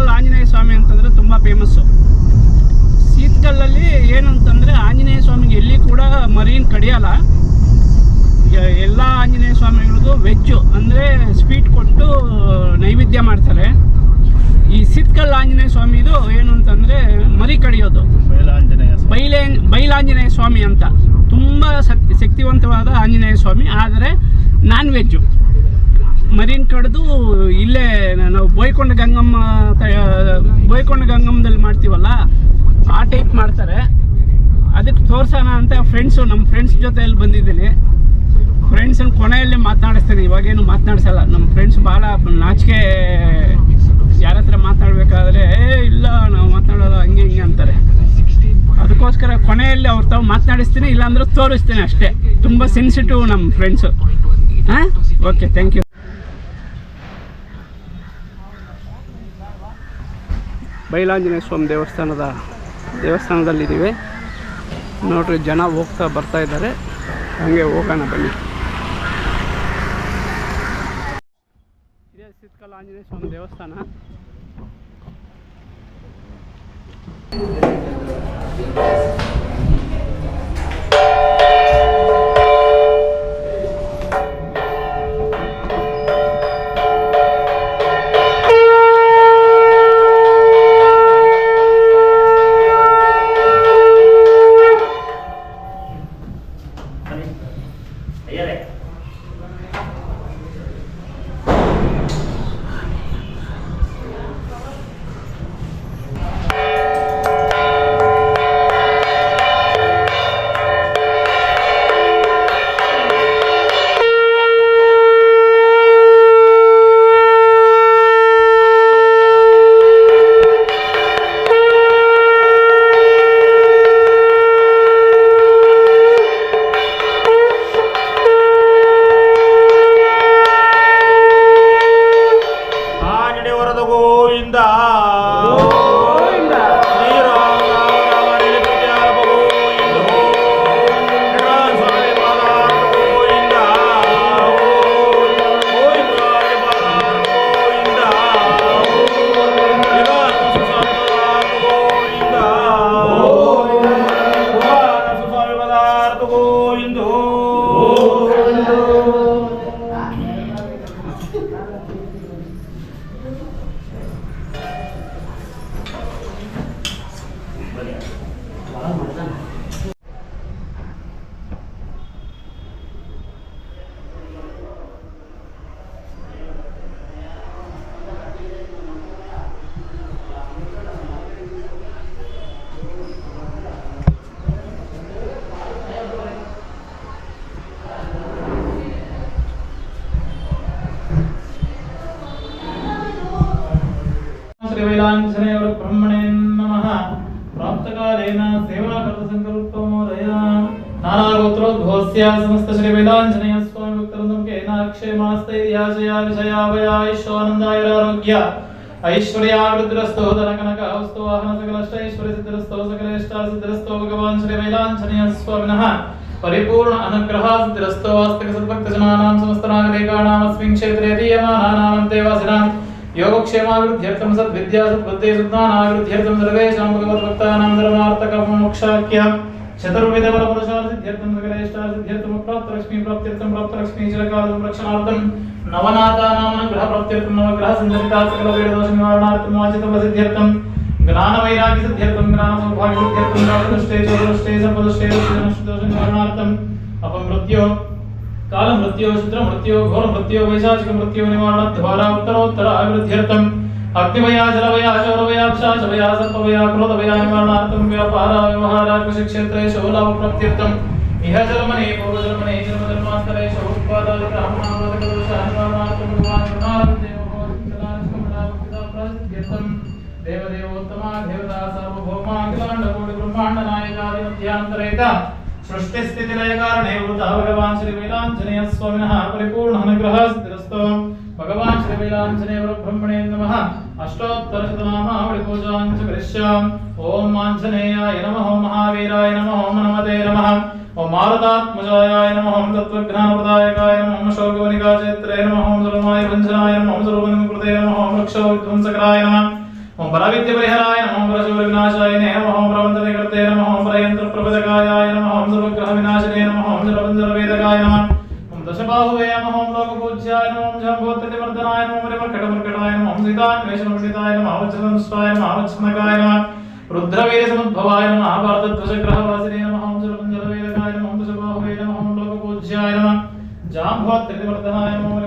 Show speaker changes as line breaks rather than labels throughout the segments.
ಸೀತ್ಕಲ್ ಆಂಜನೇಯ ಸ್ವಾಮಿ ಅಂತಂದರೆ ತುಂಬ ಫೇಮಸ್ಸು ಸೀತ್ಕಲ್ಲಲ್ಲಿ ಏನು ಅಂತಂದರೆ ಆಂಜನೇಯ ಸ್ವಾಮಿಗೆ ಎಲ್ಲಿ ಕೂಡ ಮರೀನ್ ಕಡಿಯಲ್ಲ. ಎಲ್ಲ ಆಂಜನೇಯ ಸ್ವಾಮಿಗಳಿಗೂ ವೆಜ್ಜು ಅಂದರೆ ಸ್ವೀಟ್ ಕೊಟ್ಟು ನೈವೇದ್ಯ ಮಾಡ್ತಾರೆ. ಈ ಸಿತ್ಕಲ್ ಆಂಜನೇಯ ಸ್ವಾಮಿದು ಏನು ಅಂತಂದರೆ ಮರಿ ಕಡಿಯೋದು.
ಬಯಲಾಂಜನೇಯ ಸ್ವಾಮಿ.
ಬೈಲೇ ಬೈಲಾಂಜನೇಯ ಸ್ವಾಮಿ ಅಂತ. ತುಂಬ ಶಕ್- ಶಕ್ತಿವಂತವಾದ ಆಂಜನೇಯ ಸ್ವಾಮಿ ಆದರೆ ನಾನ್ ವೆಜ್ಜು ಮರೀನ್ ಕಡ್ದು ಇಲ್ಲೇ ನಾವು ಬೋಯ್ಕೊಂಡ ಗಂಗಮ್ಮ ಬೋಯ್ಕೊಂಡ ಗಂಗಮ್ಮದಲ್ಲಿ ಮಾಡ್ತೀವಲ್ಲ, ಆ ಟೈಪ್ ಮಾಡ್ತಾರೆ. ಅದಕ್ಕೆ ತೋರ್ಸೋಣ ಅಂತ ಫ್ರೆಂಡ್ಸು ನಮ್ಮ ಫ್ರೆಂಡ್ಸ್ ಜೊತೆಯಲ್ಲಿ ಬಂದಿದ್ದೀನಿ. ಫ್ರೆಂಡ್ಸನ್ನು ಕೊನೆಯಲ್ಲಿ ಮಾತನಾಡಿಸ್ತೀನಿ, ಇವಾಗೇನು ಮಾತನಾಡ್ಸಲ್ಲ. ನಮ್ಮ ಫ್ರೆಂಡ್ಸ್ ಭಾಳ ನಾಚಿಕೆ ಯಾರ ಹತ್ರ ಮಾತಾಡಬೇಕಾದ್ರೆ, ಏ, ಇಲ್ಲ, ನಾವು ಮಾತನಾಡೋದು ಹಂಗೆ ಹಿಂಗೆ ಅಂತಾರೆ. ಅದಕ್ಕೋಸ್ಕರ ಕೊನೆಯಲ್ಲಿ ಅವ್ರ ತಾವು ಮಾತನಾಡಿಸ್ತೀನಿ, ಇಲ್ಲಾಂದ್ರೆ ತೋರಿಸ್ತೀನಿ ಅಷ್ಟೇ. ತುಂಬ ಸೆನ್ಸಿಟಿವ್ ನಮ್ಮ ಫ್ರೆಂಡ್ಸು ಹಾಂ okay thank you Bailanjaneya Swamy ದೇವಸ್ಥಾನದ ದೇವಸ್ಥಾನದಲ್ಲಿದ್ದೀವಿ. ನೋಡ್ರಿ, ಜನ ಹೋಗ್ತಾ ಬರ್ತಾ ಇದ್ದಾರೆ. ಹಂಗೆ ಹೋಗೋಣ ಬನ್ನಿ. ಇದೇ ಸಿತ್ಕಲ್ ಆಂಜನೇಯ ಸ್ವಾಮಿ ದೇವಸ್ಥಾನ.
వాంఛనైవ బ్రహ్మణే నమ. ప్రాప్తకాలేన సేవాకృత సంకల్పమోదయా నానాగోత్రోద్భవస్య సమస్త శ్రీ వేదాంజనేయ స్వామి భక్తులందరం కేనాక్షేమాస్తైర్యాశయా విషయాభయా ఐశ్వరానందాయురారోగ్య ఐశ్వర్యావృద్ధిరస్తో ధనకనక వస్తు వాహన సకలష్ట ఐశ్వర్య సిద్ధిరస్తో సకలేష్టార సిద్ధిరస్తో భగవాన్ శ్రీ పరిపూర్ణ అనుగ్రహ సమస్త నాగరికాణాం క్షేత్రే దీయమానానాం योगक्षेमाभिवृद्ध्यर्थं सद्विद्या सद्बुद्धे सुज्ञानाभिवृद्ध्यर्थं सर्वेषां भगवद्भक्तानां धर्मार्थक मोक्षाख्य चतुर्विधबलपुरुषासिद्ध्यर्थं सकलेष्टासिद्ध्यर्थं प्राप्तलक्ष्मी प्राप्त्यर्थं प्राप्तलक्ष्मी चिरकालं रक्षणार्थं नवनाथानामनुग्रहप्राप्त्यर्थं नवग्रहसञ्जनिता सकलवेददोषनिवारणार्थं वाचितवसिद्ध्यर्थं ज्ञानवैराग्यसिद्ध्यर्थं ज्ञानसौभाग्यसिद्ध्यर्थं राजदृष्टे चोदृष्टे सम्पदृष्टे दोषनिवारणार्थम् अपमृत्यो కాల మృత్యోచిత్ర మృత్యో ఘోర మృత్యో వైశాచిక మృత్యో నివారణ ద్వారా ఉత్తరోత్తర అభివృద్ధ్యర్థం అగ్నివయా జలవయా శౌరవయాక్షాచవయా సర్పవయా క్రోధవయా నివారణార్థం వ్యాపార వ్యవహారాత్మశ క్షేత్రే శౌలాభ ప్రాప్త్యర్థం ఇహ జలమనే పూర్వజలమనే జన్మ జన్మాంతరే శౌత్పాదాలు బ్రాహ్మణావాదక దోషానివారణార్థం దేవదేవోత్తమ దేవతా సర్వభౌమాఖిలాండ కోటి బ్రహ్మాండ నాయకాది మధ్యాంతరేత. सृष्टि स्थिति लय कारणे भूतः भगवान श्री वेदांजनेय स्वामिनः परिपूर्ण अनुग्रह स्थिरस्तो भगवान श्री वेदांजनेय ब्रह्मणे नमः। अष्टोत्तर शतनामावली पूजां च करिष्याम। ओम मांजनेयाय नमः। महावीराय नमः। नमते नमः। ओम मारदात्मजाय नमः। ओम तत्वज्ञानप्रदायकाय नमः। ओम शोकवनिकाचेत्रय नमः। ओम सर्वमाय भञ्जनाय नमः। ओम सर्वमनुकृते नमः। ओम रक्षोविध्वंसकराय नमः। ఓం బలవిద్య పరిహరాయ నమో పరశుర వినాశాయ నమ ఓం ప్రబంధన కర్తే నమ ఓం ప్రయంత్ర ప్రబదకాయాయ నమ ఓం సర్వగ్రహ వినాశనే నమ ఓం సర్వంధర వేదకాయ నమ ఓం దశబాహువే నమ ఓం లోకపూజ్యాయ నమ ఓం జంబోత్తరివర్ధనాయ నమ ఓం మర్కటమర్కటాయ నమ ఓం సీతాన్వేషణోషితాయ నమ అవచ్చనంస్తాయ నమ అవచ్చనకాయ నమ రుద్రవీర సముద్భవాయ నమ మహాభారతధ్వజగ్రహవాసినే నమ ఓం సర్వంధర వేదకాయ నమ దశబాహువే నమ ఓం లోకపూజ్యాయ నమ జాంబోత్తరివర్ధనాయ నమ ఓం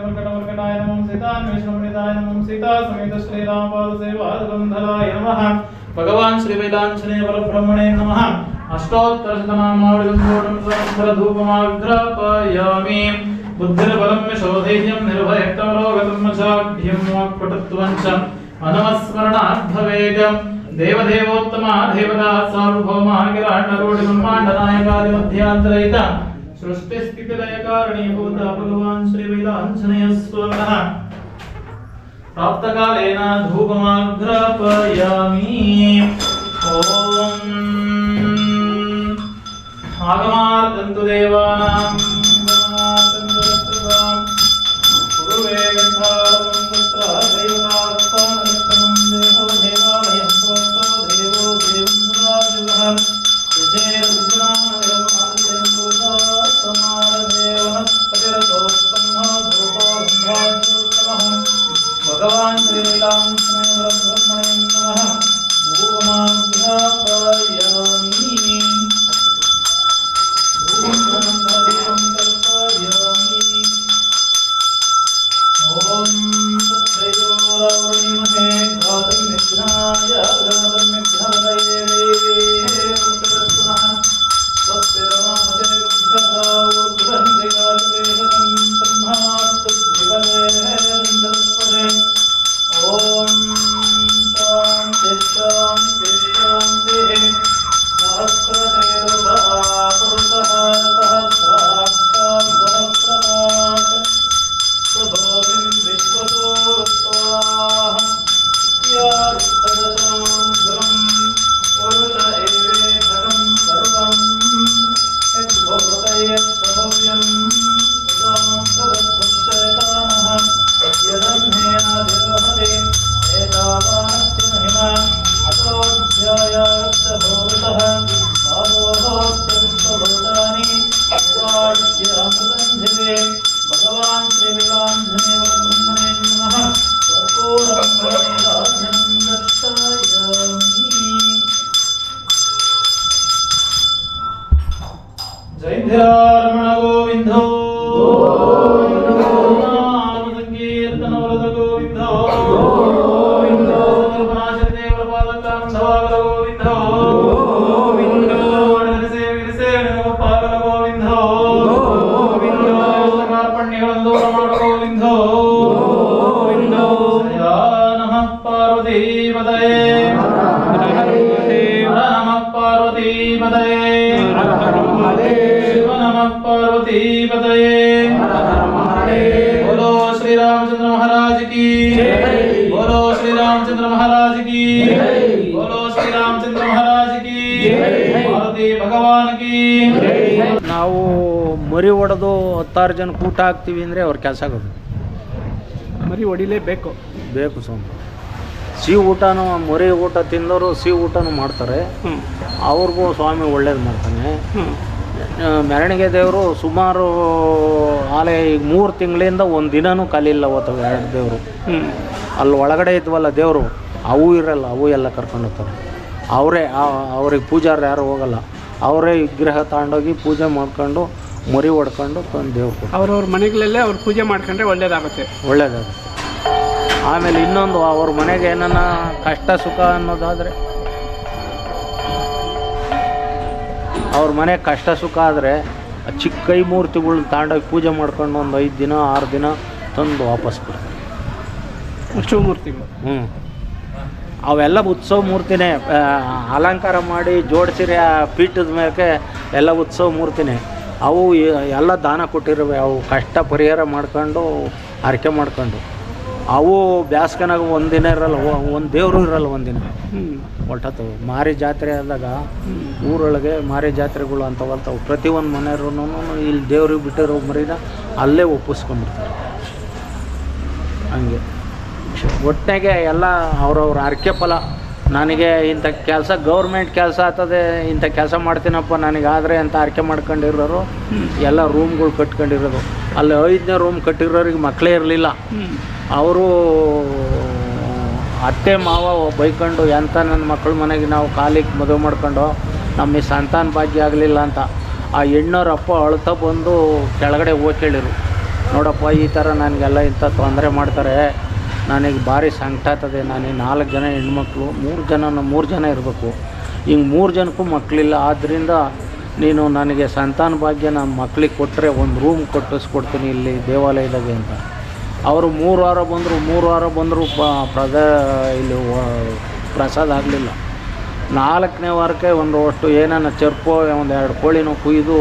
శ్రీకృష్ణాయ నమః సీతాన్వేషమృతాయ నమః సీతా సమేత శ్రీరామపాద సేవాదగంధరాయ నమః. భగవాన్ శ్రీ వేదాంశనే పరబ్రహ్మణే నమః. అష్టోత్తరశతనామావళికం పూర్ణం సహస్ర ధూపమాగ్రాపయామి బుద్ధిర్బలం యశోధైర్యం నిర్భయక్తమరోగతమచాఢ్యం వాక్పటత్వం చ మనమస్మరణార్థవేగం దేవదేవోత్తమ దేవదా సార్వభౌమ గిరాండరోడి బ్రహ్మాండ నాయకాది सृष्टिस्थितिलयकारणीभूत भगवान् श्रीवेदाञ्जनेय स्वामिनः प्राप्तकालेन धूपमाघ्रापयामि ॐ। आगमार्दन्तु देवा love. ಪಾರ್ವತಿ ಪದಯೇ बोलो श्री रामचंद्र महाराज की बोलो श्री रामचंद्र महाराज की बोलो श्री रामचंद्र महाराज की पार्वती भगवान की
ನಾವು ಮರಿ ಹೊಡೆದು ಹತ್ತಾರು ಜನ ಊಟ ಹಾಕ್ತೀವಿ ಅಂದರೆ ಅವ್ರ ಕೆಲಸ ಆಗೋದು
ಮರಿ ಹೊಡಿಲೇಬೇಕು
ಬೇಕು ಸ್ವಾಮಿ ಸಿಹಿ ಊಟನೂ ಮರಿ ಊಟ ತಿಂದವರು ಸಿಹಿ ಊಟನೂ ಮಾಡ್ತಾರೆ
ಹ್ಞೂ
ಅವ್ರಿಗೂ ಸ್ವಾಮಿ ಒಳ್ಳೇದು ಮಾಡ್ತಾನೆ
ಹ್ಞೂ
ಆ, ಮೆರವಣಿಗೆ ದೇವರು ಸುಮಾರು ಆಲೆ ಈಗ ಮೂರು ತಿಂಗಳಿಂದ ಒಂದು ದಿನವೂ ಖಾಲಿಲ್ಲ ಹೋಗ್ತವೆ ಎರಡು ದೇವರು. ಅಲ್ಲಿ ಒಳಗಡೆ ಇದ್ವಲ್ಲ ದೇವರು ಅವು ಇರಲ್ಲ ಅವು ಎಲ್ಲ ಕರ್ಕೊಂಡು ಹೋಗ್ತಾರೆ. ಅವರೇ ಅವ್ರಿಗೆ ಪೂಜಾರು ಯಾರು ಹೋಗಲ್ಲ. ಅವರೇ ವಿಗ್ರಹ ತಗೊಂಡೋಗಿ ಪೂಜೆ ಮಾಡ್ಕೊಂಡು ಮರಿ ಹೊಡ್ಕೊಂಡು ತಂದು ದೇವ್ರು
ಅವ್ರವ್ರ ಮನೆಗಳಲ್ಲೇ ಅವ್ರು ಪೂಜೆ ಮಾಡ್ಕೊಂಡ್ರೆ ಒಳ್ಳೇದಾಗುತ್ತೆ.
ಒಳ್ಳೇದಾಗುತ್ತೆ. ಆಮೇಲೆ ಇನ್ನೊಂದು ಅವ್ರ ಮನೆಗೆ ಏನನ್ನ ಕಷ್ಟ ಸುಖ ಅನ್ನೋದಾದರೆ ಅವ್ರ ಮನೆ ಕಷ್ಟ ಸುಖ ಆದರೆ ಚಿಕ್ಕ ಕೈ ಮೂರ್ತಿಗಳನ್ನ ತಗೊಂಡೋಗಿ ಪೂಜೆ ಮಾಡ್ಕೊಂಡು ಒಂದು ಐದು ದಿನ ಆರು ದಿನ ತಂದು ವಾಪಸ್ ಬಿಡ್ತಾರೆ
ಶಿವಮೂರ್ತಿಗಳು
ಹ್ಞೂ ಅವೆಲ್ಲ ಉತ್ಸವ ಮೂರ್ತಿನೇ. ಅಲಂಕಾರ ಮಾಡಿ ಜೋಡಿಸಿರಿ ಆ ಪೀಠದ ಮೇಲೆ ಎಲ್ಲ ಉತ್ಸವ ಮೂರ್ತಿನೇ. ಅವು ಎಲ್ಲ ದಾನ ಕೊಟ್ಟಿರುವೆ. ಅವು ಕಷ್ಟ ಪರಿಹಾರ ಮಾಡ್ಕೊಂಡು ಹರಕೆ ಮಾಡ್ಕೊಂಡು. ಅವು ಬ್ಯಾಸ್ಕನಾಗ ಒಂದಿನ ಇರಲ್ಲ ಒಂದು ದೇವರು ಇರಲ್ಲ ಒಂದಿನ. ಒಟ್ಟತ್ತು ಮಾರಿ ಜಾತ್ರೆ ಆದಾಗ ಊರೊಳಗೆ ಮಾರಿ ಜಾತ್ರೆಗಳು ಅಂತವಲ್ತಾವು ಪ್ರತಿಯೊಂದು ಮನೆಯವ್ರೂ ಇಲ್ಲಿ ದೇವ್ರಿಗೆ ಬಿಟ್ಟಿರೋ ಮರಿನ ಅಲ್ಲೇ ಒಪ್ಪಿಸ್ಕೊಂಡ್ಬಿಡ್ತಾರೆ. ಹಂಗೆ. ಒಟ್ಟಿಗೆ ಎಲ್ಲ ಅವ್ರವ್ರ ಅರ್ಕೆ ಫಲ. ನನಗೆ ಇಂಥ ಕೆಲಸ, ಗೌರ್ಮೆಂಟ್ ಕೆಲಸ ಆಗ್ತದೆ, ಇಂಥ ಕೆಲಸ ಮಾಡ್ತೀನಪ್ಪ ನನಗಾದರೆ ಅಂತ ಅರ್ಕೆ ಮಾಡ್ಕೊಂಡಿರೋರು, ಎಲ್ಲ ರೂಮ್ಗಳು ಕಟ್ಕೊಂಡಿರೋದು. ಅಲ್ಲಿ ಐದನೇ ರೂಮ್ ಕಟ್ಟಿರೋರಿಗೆ ಮಕ್ಕಳೇ ಇರಲಿಲ್ಲ. ಅವರು ಅತ್ತೆ ಮಾವ ಬೈಕೊಂಡು ಎಂಥ ನನ್ನ ಮಕ್ಕಳ ಮನೆಗೆ ನಾವು ಕಾಲಿಗೆ ಮದುವೆ ಮಾಡ್ಕೊಂಡು ನಮಗೆ ಸಂತಾನ ಭಾಗ್ಯ ಆಗಲಿಲ್ಲ ಅಂತ ಆ ಹೆಣ್ಣವ್ರ ಅಪ್ಪ ಅಳ್ತಾ ಬಂದು ಕೆಳಗಡೆ ಹೋಗಿ ಕೇಳಿರು ನೋಡಪ್ಪ ಈ ಥರ ನನಗೆಲ್ಲ ಇಂಥ ತೊಂದರೆ ಮಾಡ್ತಾರೆ. ನನಗೆ ಭಾರಿ ಸಂಕಟ ಆಗ್ತದೆ. ನನಗೆ ನಾಲ್ಕು ಜನ ಹೆಣ್ಮಕ್ಳು ಮೂರು ಜನ ಮೂರು ಜನ ಇರಬೇಕು. ಹಿಂಗೆ ಮೂರು ಜನಕ್ಕೂ ಮಕ್ಕಳಿಲ್ಲ. ಆದ್ದರಿಂದ ನೀನು ನನಗೆ ಸಂತಾನ ಭಾಗ್ಯ ನಮ್ಮ ಮಕ್ಳಿಗೆ ಕೊಟ್ಟರೆ ಒಂದು ರೂಮ್ ಕೊಟ್ಟಿಸ್ಕೊಡ್ತೀನಿ ಇಲ್ಲಿ ದೇವಾಲಯದಾಗೆ ಅಂತ. ಅವರು ಮೂರು ವಾರ ಬಂದರು ಮೂರು ವಾರ ಬಂದರು ಪ ಪ್ರದ ಇಲ್ಲಿ ಪ್ರಸಾದ ಆಗಲಿಲ್ಲ ನಾಲ್ಕನೇ ವಾರಕ್ಕೆ ಒಂದು ಅಷ್ಟು ಏನಾನ ಚರ್ಪೋ, ಒಂದು ಎರಡು ಕೋಳಿನೂ ಕುಯ್ದು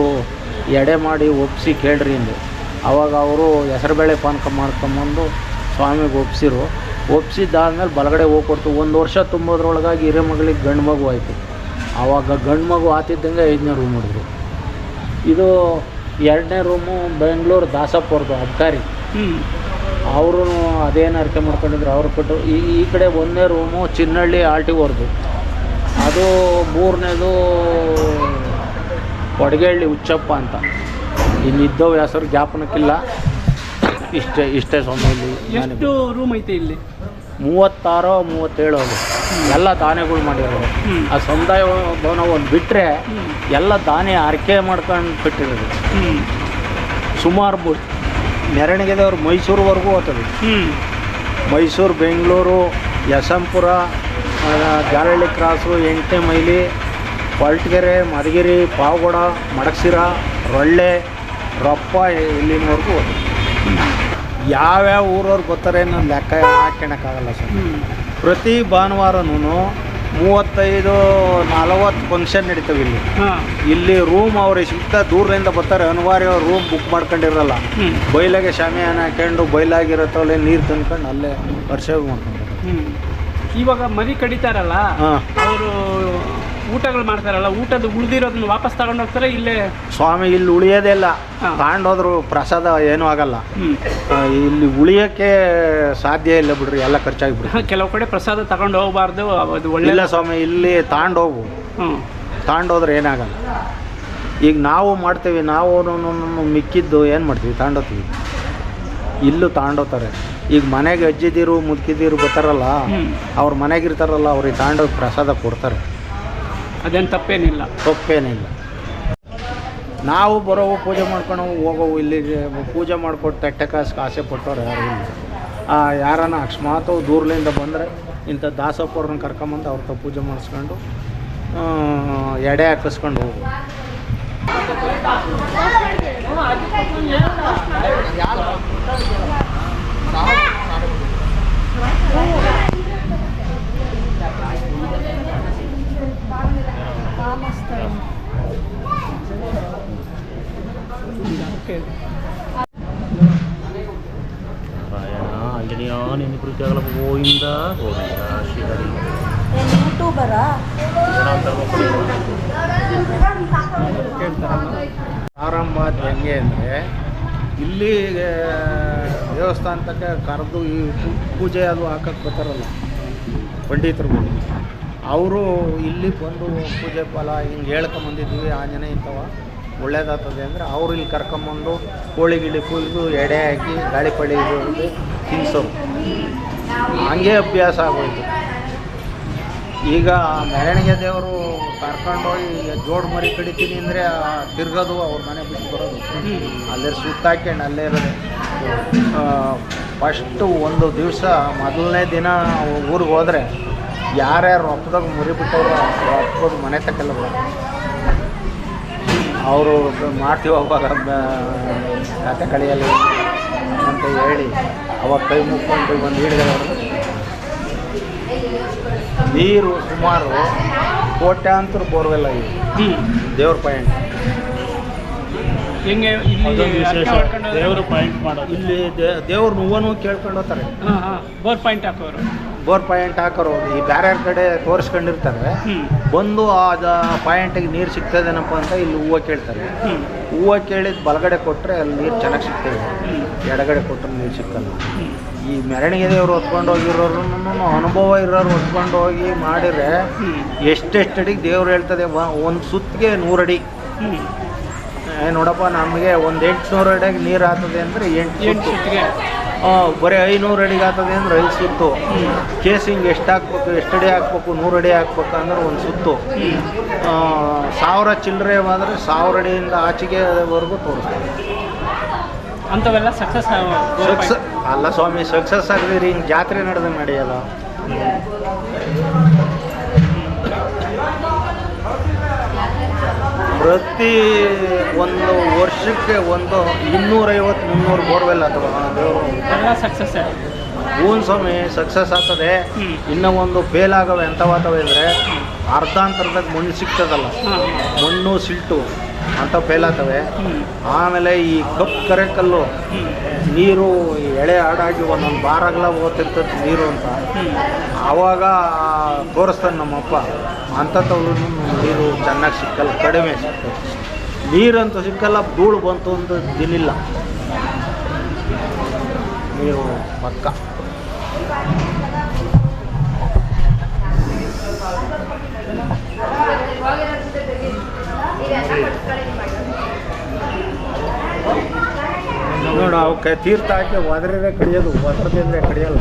ಎಡೆ ಮಾಡಿ ಒಪ್ಪಿಸಿ ಕೇಳ್ರಿ ಅಂದೆ. ಆವಾಗ ಅವರು ಹೆಸರುಬೇಳೆ ಪಾನಕ ಮಾಡ್ಕೊಂಬಂದು ಸ್ವಾಮಿಗೆ ಒಪ್ಸಿರು. ಒಪ್ಸಿದ್ದಾದ್ಮೇಲೆ ಬಲಗಡೆ ಹೋಗಿ ಕೊಡ್ತು ಒಂದು ವರ್ಷ ತುಂಬೋದ್ರೊಳಗಾಗಿ ಹಿರೇ ಮಗಳಿಗೆ ಗಂಡು ಮಗು ಆಯಿತು. ಆವಾಗ ಗಂಡು ಮಗು ಆತಿದ್ದಂಗೆ ಐದನೇ ರೂಮ್ ಹಿಡಿದ್ರು ಇದು ಎರಡನೇ ರೂಮು ಬೆಂಗಳೂರು ದಾಸಪ್ಪವ್ರದ್ದು ಅಬ್ಕಾರಿ. ಅವರು ಅದೇನು ಅರ್ಕೆ ಮಾಡ್ಕೊಂಡಿದ್ರು. ಅವ್ರು ಕೊಟ್ಟು ಈ ಈ ಕಡೆ ಒಂದನೇ ರೂಮು ಚಿನ್ನಹಳ್ಳಿ ಆಲ್ಟಿಗೋರ್ದು ಅದು ಮೂರನೇದು ಕೊಡಗೇಹಳ್ಳಿ ಹುಚ್ಚಪ್ಪ ಅಂತ. ಇನ್ನಿದ್ದವು ಹೆಸರು ಜ್ಞಾಪನಕ್ಕಿಲ್ಲ. ಇಷ್ಟೇ ಇಷ್ಟೇ ಸ್ವಾಮಿಯಲ್ಲಿ
ಎಷ್ಟು ರೂಮ್ ಐತೆ ಇಲ್ಲಿ?
ಮೂವತ್ತಾರೋ ಮೂವತ್ತೇಳು ಅದು. ಎಲ್ಲ ದಾನೆಗಳು ಮಾಡಿರೋದು ಆ ಸಮುದಾಯ ಭವನ ಒಂದು ಬಿಟ್ಟರೆ ಎಲ್ಲ ದಾನೆ ಆರ್ಕೆ ಮಾಡ್ಕೊಂಡು
ಬಿಟ್ಟಿರೋದು.
ಸುಮಾರು ಮೆರವಣಿಗೆದವ್ರು ಮೈಸೂರುವರೆಗೂ ಹೋಗ್ತದೆ ಮೈಸೂರು ಬೆಂಗಳೂರು ಯಶಂಪುರ ಆ, ಜಾಲಹಳ್ಳಿ ಕ್ರಾಸು ಎಂಟನೇ ಮೈಲಿ ಕೊರಟಗೆರೆ ಮಧುಗಿರಿ ಪಾವಗಡ ಮಡಕ್ಸಿರ ರೊಳ್ಳೆ ರೊಪ್ಪ ಇಲ್ಲಿನವರೆಗೂ ಹೋಗ್ತದೆ ಯಾವ್ಯಾವ ಊರವ್ರು ಗೊತ್ತಾರೆ ಅನ್ನೋದು ಲೆಕ್ಕ ಹಾಕ್ಯಣಕ್ಕಾಗಲ್ಲ ಸರ್. ಪ್ರತಿ ಭಾನುವಾರನೂ ಮೂವತ್ತೈದು ನಲವತ್ತು ಫಂಕ್ಷನ್ ನಡೀತವೆ ಇಲ್ಲಿ. ಇಲ್ಲಿ ರೂಮ್ ಅವ್ರಿಗೆ ಸುತ್ತ ದೂರದಿಂದ ಬರ್ತಾರೆ. ಅನಿವಾರ್ಯ ರೂಮ್ ಬುಕ್ ಮಾಡ್ಕೊಂಡಿರಲ್ಲ. ಬೈಲಾಗೆ ಶಾಮಿಯಾನ ಹಾಕೊಂಡು ಬೈಲಾಗಿರತ್ತವಲ್ಲೇ ನೀರು ತಂದ್ಕೊಂಡು ಅಲ್ಲೇ ವರ್ಷ ಮಾಡ್ಕೊಂಡು.
ಇವಾಗ ಮರಿ ಕಡಿತಾರಲ್ಲ ಅವರು ಊಟಗಳು ಮಾಡ್ತಾರಲ್ಲ ಊಟದ ಉಳಿದಿರೋದನ್ನ ವಾಪಸ್ ತಗೊಂಡು ಹೋಗ್ತಾರೆ ಇಲ್ಲೇ
ಸ್ವಾಮಿ ಇಲ್ಲಿ ಉಳಿಯೋದೇ ಇಲ್ಲ. ತಗೊಂಡೋದ್ರು ಪ್ರಸಾದ ಏನೂ ಆಗಲ್ಲ. ಇಲ್ಲಿ ಉಳಿಯೋಕ್ಕೆ ಸಾಧ್ಯ ಇಲ್ಲ ಬಿಡ್ರಿ ಎಲ್ಲ ಖರ್ಚಾಗಿಬಿಡ್ರಿ
ಕೆಲವು ಕಡೆ ಪ್ರಸಾದ ತಗೊಂಡು ಹೋಗಬಾರ್ದು ಅದು ಒಳ್ಳೆ
ಇಲ್ಲ ಸ್ವಾಮಿ ಇಲ್ಲಿ ತಗೊಂಡೋಗು ತಗೊಂಡೋದ್ರೆ ಏನಾಗಲ್ಲ. ಈಗ ನಾವು ಮಾಡ್ತೀವಿ ನಾವು ಮಿಕ್ಕಿದ್ದು ಏನು ಮಾಡ್ತೀವಿ ತಗೊಂಡೋತೀವಿ ಇಲ್ಲೂ ತಗೊಂಡೋತಾರೆ ಈಗ ಮನೆಗೆ ಅಜ್ಜಿದಿರು ಮುದುಕಿದಿರು ಬರ್ತಾರಲ್ಲ. ಅವ್ರ ಮನೆಗಿರ್ತಾರಲ್ಲ ಅವ್ರಿಗೆ ತಗೊಂಡೋಗಿ ಪ್ರಸಾದ ಕೊಡ್ತಾರೆ.
ಅದೇನು ತಪ್ಪೇನಿಲ್ಲ.
ತಪ್ಪೇನಿಲ್ಲ. ನಾವು ಬರೋವು ಪೂಜೆ ಮಾಡ್ಕೊಂಡು ಹೋಗೋವು ಇಲ್ಲಿಗೆ ಪೂಜೆ ಮಾಡ್ಕೊಟ್ಟು ತಟ್ಟೆ ಕಾಸು ಆಸೆ ಪಟ್ಟವ್ರು ಯಾರು ಇಲ್ಲ. ಆ, ಯಾರನ್ನ ಅಕಸ್ಮಾತ್ ದೂರ್ಲಿಂದ ಬಂದರೆ ಇಂಥ ದಾಸಪ್ಪವ್ರನ್ನ ಕರ್ಕೊಂಬಂದು ಅವ್ರ ಪೂಜೆ ಮಾಡಿಸ್ಕೊಂಡು ಆ, ಎಡೆ ಹಾಕಿಸ್ಕೊಂಡು ಹೋಗು
ಓಕೆ.
ಆಂಜನೇಯ ನಿನ್ನ ಕೃತಿಯಾಗಲ ಗೋವಿಂದ ಗೋವಿಂದ ಶ್ರೀಹರಿ.
ಯೂಟ್ಯೂಬರಾ?
ಪ್ರಾರಂಭ ಆದ್ ಹೆಂಗೆ ಅಂದರೆ ಇಲ್ಲಿ ದೇವಸ್ಥಾನಕ್ಕೆ ಕರೆದು ಈ ಪೂಜೆ ಅದು ಹಾಕಕ್ಕೆ ಬರ್ತಾರಲ್ಲ ಬಂದು ಅವರು ಇಲ್ಲಿ ಬಂದು ಪೂಜೆ ಫಲ ಹಿಂಗೆ ಹೇಳ್ಕೊಂಬಂದಿದ್ದೀವಿ ಆಂಜನೇಯ ಇಂಥವ. ಒಳ್ಳೇದಾಗ್ತದೆ ಅಂದರೆ ಅವರು ಇಲ್ಲಿ ಕರ್ಕೊಂಬಂದು ಕೋಳಿ ಗಿಳಿ ಕುಯ್ದು ಎಡೆ ಹಾಕಿ ಗಾಳಿಪಳಿ ಇದು ತಿನ್ಸೋರು. ಹಂಗೆ ಅಭ್ಯಾಸ ಆಗೋಯ್ತು. ಈಗ ಮೆರವಣಿಗೆ ದೇವರು ಕರ್ಕೊಂಡೋಗಿ ಜೋಡು ಮರಿ ಕಡಿತೀನಿ ಅಂದರೆ ತಿರ್ಗೋದು ಅವ್ರ ಮನೆ ಬಿಟ್ಟು ಬರೋದು. ಅಲ್ಲೇ ಸುತ್ತಾಕೊಂಡು ಅಲ್ಲೇ ಇರೋದು. ಫಸ್ಟು ಒಂದು ದಿವಸ ಮೊದಲನೇ ದಿನ ಊರಿಗೆ ಹೋದರೆ ಯಾರ್ಯಾರು ರೊಕ್ಕದಾಗ ಮುರಿಬಿಟ್ಟವ್ರು ರೊಕ್ಕದ ಮನೆ ತಕ್ಕಲ್ಲ ಬರೋದು ಅವರು ಮಾಡ್ತೀವಿ ಅವಾಗ ಕತೆ ಕಳೆಯಲಿ ಅಂತ ಹೇಳಿ ಅವಾಗ ಕೈ ಮುಕ್ಕೊಂಡು ಬಂದು ಹಿಡಿದವರು ನೀರು ಸುಮಾರು ಕೋಟ್ಯಾಂತರ ಬೋರ್ವೆಲ್ಲ ಇದೆ ದೇವ್ರ ಪಾಯಿಂಟ್.
ಹೆಂಗೆ ಇಲ್ಲಿ
ದೇವರು ಪಾಯಿಂಟ್ ಮಾಡೋದು.
ಇಲ್ಲಿ ದೇವ್ರ ಹೂವನ್ನು ಕೇಳ್ಕೊಂಡು ಹೋಗ್ತಾರೆ.
ಹಾಂ ಹಾಂ. ಬೋರ್ ಪಾಯಿಂಟ್ ಹಾಕೋರು
ಬೋರ್ ಪಾಯಿಂಟ್ ಹಾಕೋರು ಈ ಬೇರೆ ಕಡೆ ತೋರಿಸ್ಕೊಂಡಿರ್ತಾರೆ. ಬಂದು ಆ ಪಾಯಿಂಟಿಗೆ ನೀರು ಸಿಗ್ತದೇನಪ್ಪ ಅಂತ ಇಲ್ಲಿ ಹೂವು ಕೇಳ್ತಾರೆ. ಹೂವು ಕೇಳಿದ ಬಲಗಡೆ ಕೊಟ್ಟರೆ ಅಲ್ಲಿ ನೀರು ಚೆನ್ನಾಗಿ ಸಿಗ್ತದೆ ಎಡಗಡೆ ಕೊಟ್ಟರೆ ನೀರು
ಸಿಗ್ತಲ್ಲ
ಈ ಮೆರವಣಿಗೆ ದೇವರು ಹೊತ್ಕೊಂಡು ಹೋಗಿರೋರು ಅನುಭವ ಇರೋರು ಹೊತ್ಕೊಂಡು ಹೋಗಿ ಮಾಡಿದ್ರೆ ಎಷ್ಟೆಷ್ಟು ಅಡಿಗೆ ದೇವ್ರು ಹೇಳ್ತದೆ ಒಂದು ಸುತ್ತಿಗೆ ನೂರಡಿ. ನೋಡಪ್ಪ ನಮಗೆ ಒಂದು ಎಂಟುನೂರು ಅಡಿಗೆ ನೀರು ಆಗ್ತದೆ ಅಂದರೆ ಎಂಟು
ಎಂಟು ಸುತ್ತಿಗೆ.
ಬರೀ ಐನೂರು ಅಡಿಗೆ ಆಗ್ತದೆ ಅಂದ್ರೆ ಐದು ಸುತ್ತು. ಕೇಸಿಂಗ್ ಎಷ್ಟು ಹಾಕ್ಬೇಕು ಎಷ್ಟು ಅಡಿ ಹಾಕ್ಬೇಕು ನೂರು ಅಡಿ ಹಾಕ್ಬೇಕು ಅಂದ್ರೆ ಒಂದು ಸುತ್ತು. ಸಾವಿರ ಚಿಲ್ಲರೆ ಆದರೆ ಸಾವಿರ ಅಡಿಯಿಂದ ಆಚೆಗೆವರೆಗೂ ತೋರಿಸ್ತಾರೆ.
ಅಂಥವೆಲ್ಲ ಸಕ್ಸಸ್
ಸಕ್ಸ ಅಲ್ಲ ಸ್ವಾಮಿ ಸಕ್ಸಸ್ ಆಗಿದ್ರೆ ಹಿಂಗೆ ಜಾತ್ರೆ ನಡೆದ ನಡೆಯಲ್ಲ. ಪ್ರತಿ ಒಂದು ವರ್ಷಕ್ಕೆ ಒಂದು ಇನ್ನೂರೈವತ್ತು ಮುನ್ನೂರು ಬೋರ್ವೆಲ್ ಅಥವಾ ಅದು
ಎಲ್ಲ ಸಕ್ಸಸ್
ಹೂನ್ ಸ್ವಾಮಿ ಸಕ್ಸಸ್ ಆಗ್ತದೆ. ಇನ್ನೂ ಒಂದು ಫೇಲ್ ಆಗವೆ ಎಂಥವಾತವೆ ಅಂದರೆ ಅರ್ಧಾಂತರದಾಗ ಮಣ್ಣು ಸಿಗ್ತದಲ್ಲ. ಮಣ್ಣು ಸಿಲ್ಟು ಅಂತ ಫೇಲ್ ಆಗ್ತವೆ. ಆಮೇಲೆ ಈ ಕಪ್ ಕರೆಕಲ್ಲು ನೀರು ಎಳೆ ಹಾಡಾಗಿ ಒಂದೊಂದು ಬಾರಾಗ್ಲ ಓದ್ತಿರ್ತದೆ ನೀರು ಅಂತ. ಆವಾಗ ತೋರಿಸ್ತಾನೆ ನಮ್ಮಪ್ಪ. ಅಂಥತ್ತವ್ರು ನೀರು ಚೆನ್ನಾಗಿ ಸಿಕ್ಕಲ್ಲ, ಕಡಿಮೆ ಸಿಗ್ತದೆ ನೀರಂತೂ ಸಿಕ್ಕಲ್ಲ, ಧೂಳು ಬಂತು ಅಂತ ದಿನಿಲ್ಲ. ನೀರು ಪಕ್ಕ. ನೋಡು, ಅವಕ್ಕೆ ತೀರ್ಥ ಹಾಕಿ ಒದರಿದ್ರೆ ಕಡಿಯೋದು ಒದರದಿಂದ ಕಡಿಯಲ್ಲ.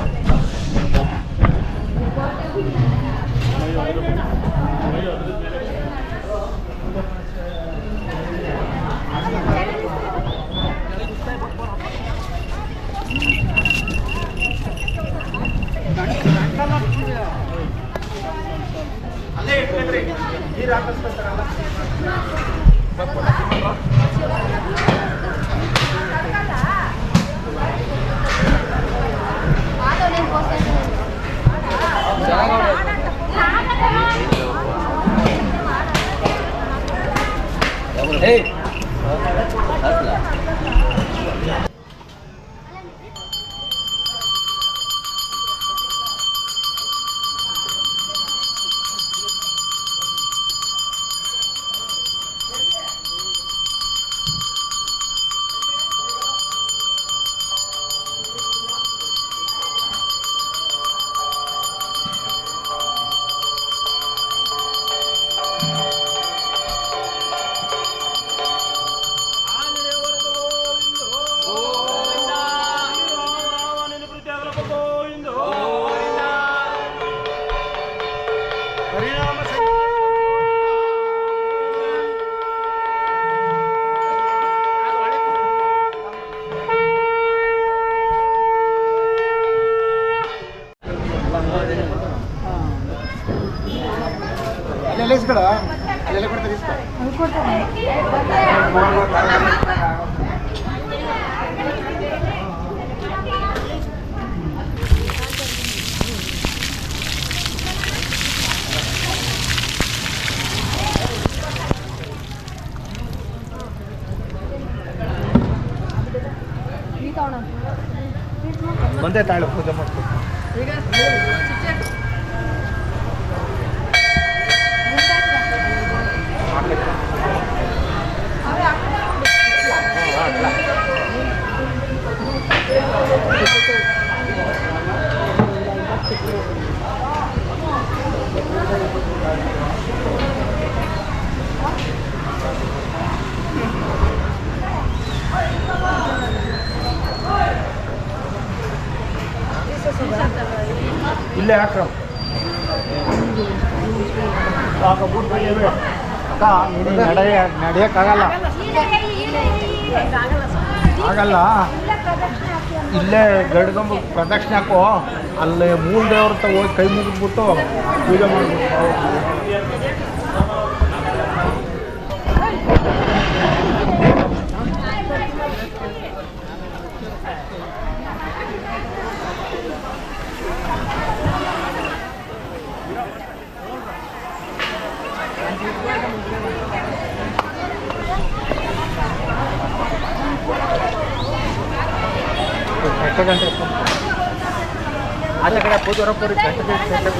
Hey! ಒಂದೇ ತಾಳು ಪೂಜೆ ಮಾಡ್ತೀವಿ ಇಲ್ಲೇ ಹಾಕ್ರಮ್ ನೀನು ನಡೆಯ, ನಡೆಯೋಕ್ಕಾಗಲ್ಲ. ಆಗಲ್ಲ. ಇಲ್ಲೇ ಗಡ್ಗಂಬ ಪ್ರದಕ್ಷಿಣೆ ಹಾಕೋ. ಅಲ್ಲಿ ಮೂಲ ದೇವ್ರ ಹೋಗಿ ಕೈ ಮುಗಿದ್ಬಿಟ್ಟು ಪೂಜೆ ಮಾಡ್ಬಿಟ್ಟು ಎಷ್ಟು ಗಂಟೆ ಆಚೆ ಕಡೆ ಪೂಜೆ ಪೂರಿ ಗಂಟೆ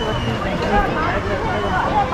ಗಂಟೆ ಕೊಡು ಇಂಥ ಗಾಡಿ ಕೊಡು ಇವ್ರು.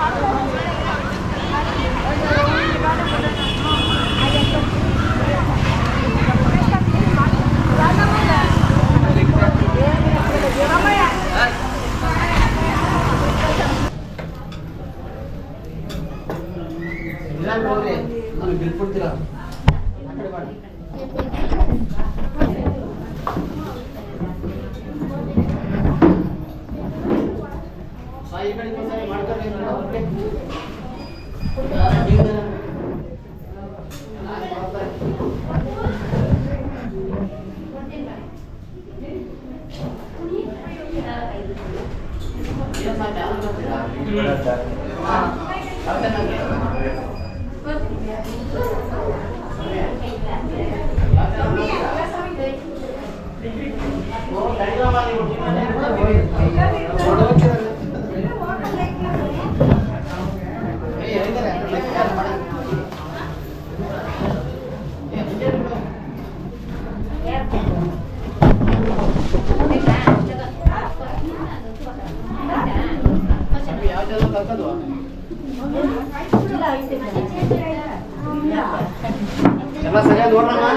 ಎಲ್ಲ ಸರಿಯಾಗಿ ನೋಡ್ರಮ್ಮ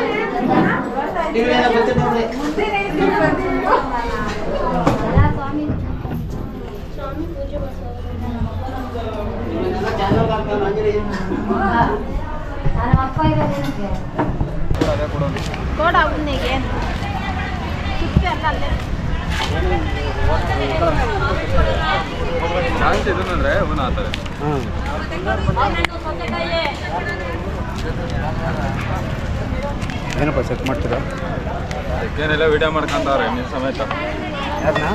ಟಿವಿ ಎಲ್ಲ ಗೊತ್ತಿಲ್ಲ ನೋಡ್ರಿ ನಿಮ್ಮನ್ನೆಲ್ಲ ಚಾನಲ್ ಹಾಕ್ತಾರೆ ಮಂಜರಿ
ಅಲ್ಲೇ
ಏನಪ್ಪ ಸೆಟ್ ಮಾಡ್ತೀರಾ?
ಏನೆಲ್ಲ ವಿಡಿಯೋ ಮಾಡ್ಕೊಂತಾರೆ ನಿಮ್ಮ ಸಮೇತ?
ಯಾರನ್ನ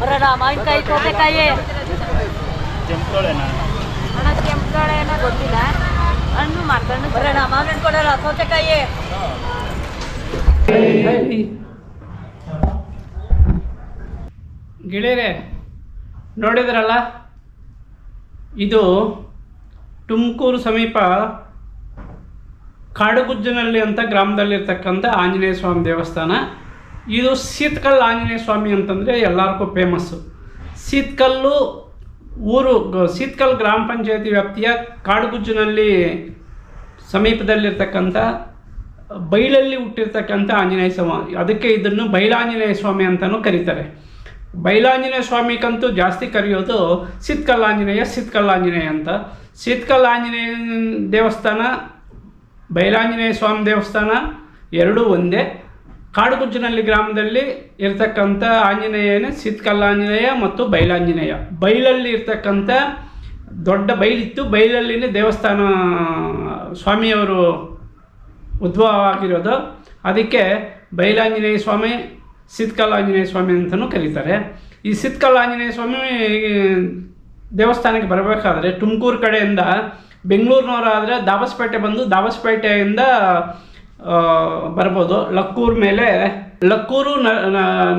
ಬರೋಣ ಮಾವಿನಕಾಯಿ ಸೌತೆಕಾಯಿ. ಅಣ್ಣ ಕೆಂಪುಗಾಳೆ ಏನೋ ಗೊತ್ತಿಲ್ಲ. ಹಣ್ಣು ಮಾಡ್ಕೊಂಡು ಬರೋಣ ಮಾವಿನ ಕೊಡೋಣ ಸೌತೆಕಾಯಿ.
ಗೆಳೆಯರೆ ನೋಡಿದ್ರಲ್ಲ? ಇದು ತುಮಕೂರು ಸಮೀಪ ಕಾಡುಗುಜ್ಜನಹಳ್ಳಿ ಅಂತ ಗ್ರಾಮದಲ್ಲಿರ್ತಕ್ಕಂಥ ಆಂಜನೇಯ ಸ್ವಾಮಿ ದೇವಸ್ಥಾನ. ಇದು ಸೀತ್ಕಲ್ ಆಂಜನೇಯ ಸ್ವಾಮಿ ಅಂತಂದರೆ ಎಲ್ಲರಿಗೂ ಫೇಮಸ್ಸು ಶೀತ್ಕಲ್ಲು ಊರು ಸೀತ್ಕಲ್ ಗ್ರಾಮ ಪಂಚಾಯತಿ ವ್ಯಾಪ್ತಿಯ ಕಾಡುಗುಜ್ಜನಲ್ಲಿ ಸಮೀಪದಲ್ಲಿರ್ತಕ್ಕಂಥ ಬೈಲಲ್ಲಿ ಹುಟ್ಟಿರ್ತಕ್ಕಂಥ ಆಂಜನೇಯ ಸ್ವಾಮಿ ಅದಕ್ಕೆ ಇದನ್ನು ಬೈಲಾಂಜನೇಯ ಸ್ವಾಮಿ ಅಂತಲೂ ಕರೀತಾರೆ. ಬೈಲಾಂಜನೇಯ ಸ್ವಾಮಿಗಂತೂ ಜಾಸ್ತಿ ಕರೆಯೋದು ಸಿತ್ಕಲ್ ಆಂಜನೇಯ ಸಿತ್ಕಲ್ ಆಂಜನೇಯ ಅಂತ. ಸಿತ್ಕಲ್ ಆಂಜನೇಯ ದೇವಸ್ಥಾನ, ಬೈಲಾಂಜನೇಯ ಸ್ವಾಮಿ ದೇವಸ್ಥಾನ ಎರಡೂ ಒಂದೇ. ಕಾಡುಗುಜ್ಜನಹಳ್ಳಿ ಗ್ರಾಮದಲ್ಲಿ ಇರತಕ್ಕಂಥ ಆಂಜನೇಯನೇ ಸಿತ್ಕಲ್ಲಾಂಜನೇಯ ಮತ್ತು ಬೈಲಾಂಜನೇಯ. ಬೈಲಲ್ಲಿ ಇರ್ತಕ್ಕಂಥ ದೊಡ್ಡ ಬೈಲಿತ್ತು. ಬೈಲಲ್ಲಿನೇ ದೇವಸ್ಥಾನ, ಸ್ವಾಮಿಯವರು ಉದ್ಭವ ಆಗಿರೋದು ಅದಕ್ಕೆ ಬೈಲಾಂಜನೇಯ ಸ್ವಾಮಿ ಸಿತ್ಕಲ್ ಆಂಜನೇಯ ಸ್ವಾಮಿ ಅಂತಲೂ ಕರೀತಾರೆ. ಈ ಸಿತ್ಕಲ್ ಆಂಜನೇಯ ಸ್ವಾಮಿ ದೇವಸ್ಥಾನಕ್ಕೆ ಬರಬೇಕಾದ್ರೆ ತುಮಕೂರು ಕಡೆಯಿಂದ ಬೆಂಗಳೂರಿನವರಾದರೆ ದಾಬಸ್ಪೇಟೆ ಬಂದು ದಾಬಸ್ಪೇಟೆಯಿಂದ ಬರ್ಬೋದು. ಲಕ್ಕೂರ್ ಮೇಲೆ, ಲಕ್ಕೂರು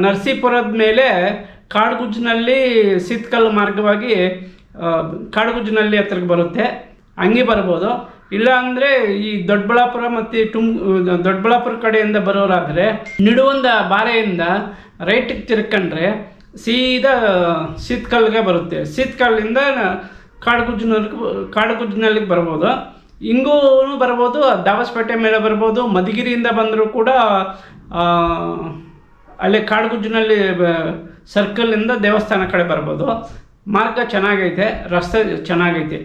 ನರಸೀಪುರದ ಮೇಲೆ ಕಾಡ್ಗುಜ್ಜಿನಲ್ಲಿ ಸಿತ್ಕಲ್ ಮಾರ್ಗವಾಗಿ ಕಾಡ್ಗುಜ್ಜಿನಲ್ಲಿ ಹತ್ರಕ್ಕೆ ಬರುತ್ತೆ. ಹಂಗೆ ಬರ್ಬೋದು. ಇಲ್ಲ ಅಂದರೆ ಈ ದೊಡ್ಡಬಳ್ಳಾಪುರ ಮತ್ತು ಟುಮ್ ದೊಡ್ಡಬಳ್ಳಾಪುರ ಕಡೆಯಿಂದ ಬರೋರಾದರೆ ನಿಡುವಂದ ಬಾರೆಯಿಂದ ರೈಟಿಗೆ ತಿರ್ಕೊಂಡ್ರೆ ಸೀದಾ ಸಿತ್ಕಲ್ಗೆ ಬರುತ್ತೆ. ಸೀತ್ಕಲ್ಲಿಂದ ಕಾಡುಗುಜ್ಜಿನಲ್ಲಿ ಕಾಡುಗುಜ್ಜಿನಲ್ಲಿಗೆ ಬರ್ಬೋದು. ಹಿಂಗೂ ಬರ್ಬೋದು ದಾಬಸ್ಪೇಟೆ ಮೇಲೆ ಬರ್ಬೋದು, ಮಧುಗಿರಿಯಿಂದ ಬಂದರೂ ಕೂಡ ಅಲ್ಲಿ ಕಾಡುಗುಜ್ಜಿನಲ್ಲಿ ಸರ್ಕಲಿಂದ ದೇವಸ್ಥಾನ ಕಡೆ ಬರ್ಬೋದು. ಮಾರ್ಗ ಚೆನ್ನಾಗೈತೆ, ರಸ್ತೆ ಚೆನ್ನಾಗೈತೆ.